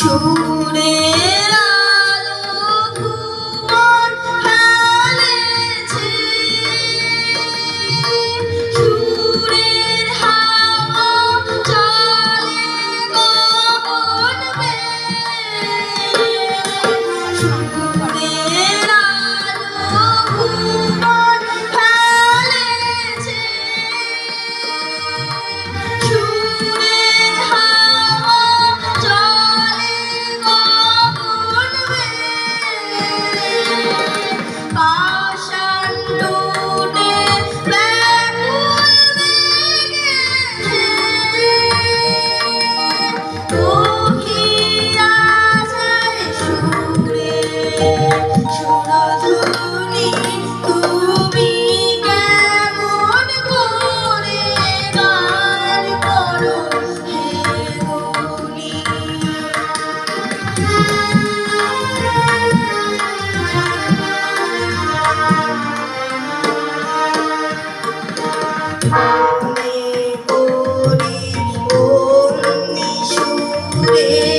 সুরে আমি করি অমনি সুরে